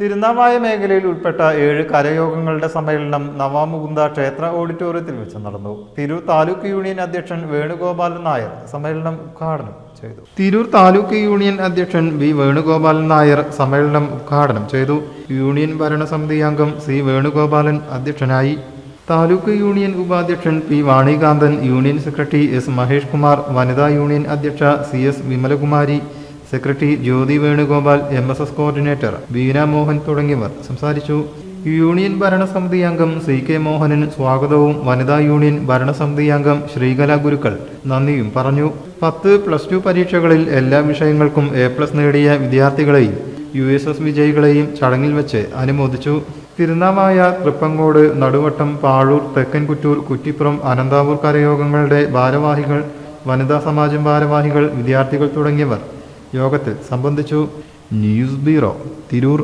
തിരുനാവായ മേഖലയിൽ ഉൾപ്പെട്ട ഏഴ് കരയോഗങ്ങളുടെ സമ്മേളനം നവാമുകുന്ദ ക്ഷേത്ര ഓഡിറ്റോറിയത്തിൽ വെച്ച് നടന്നു. തിരൂർ താലൂക്ക് യൂണിയൻ അധ്യക്ഷൻ വേണുഗോപാലൻ നായർ സമ്മേളനം ഉദ്ഘാടനം ചെയ്തു. തിരൂർ താലൂക്ക് യൂണിയൻ അധ്യക്ഷൻ വി വേണുഗോപാലൻ നായർ സമ്മേളനം ഉദ്ഘാടനം ചെയ്തു. യൂണിയൻ ഭരണസമിതി അംഗം സി വേണുഗോപാലൻ അധ്യക്ഷനായി. താലൂക്ക് യൂണിയൻ ഉപാധ്യക്ഷൻ P Vanikanthan union secretary S Mahesh Kumar വനിതാ യൂണിയൻ അധ്യക്ഷ C S Vimalakumari secretary Jyothi Venugopal M S S coordinator Beena Mohan തുടങ്ങിയവർ സംസാരിച്ചു. യൂണിയൻ ഭരണസമിതി അംഗം സി കെ മോഹനൻ സ്വാഗതവും വനിതാ യൂണിയൻ ഭരണസമിതി അംഗം ശ്രീകല ഗുരുക്കൾ നന്ദിയും പറഞ്ഞു. പത്ത് പ്ലസ് ടു പരീക്ഷകളിൽ എല്ലാ വിഷയങ്ങൾക്കും എ പ്ലസ് നേടിയ വിദ്യാർത്ഥികളെയും യു എസ് എസ് വിജയികളെയും ചടങ്ങിൽ വെച്ച് അനുമോദിച്ചു. തിരുനാമായ തൃപ്പങ്കോട് നടുവട്ടം പാഴൂർ തെക്കൻകുറ്റൂർ കുറ്റിപ്പുറം അനന്താവൂർ കരയോഗങ്ങളുടെ ഭാരവാഹികൾ വനിതാ സമാജം ഭാരവാഹികൾ വിദ്യാർത്ഥികൾ തുടങ്ങിയവർ യോഗത്തിൽ സംബന്ധിച്ചു ന്യൂസ് ബ്യൂറോ തിരൂർ.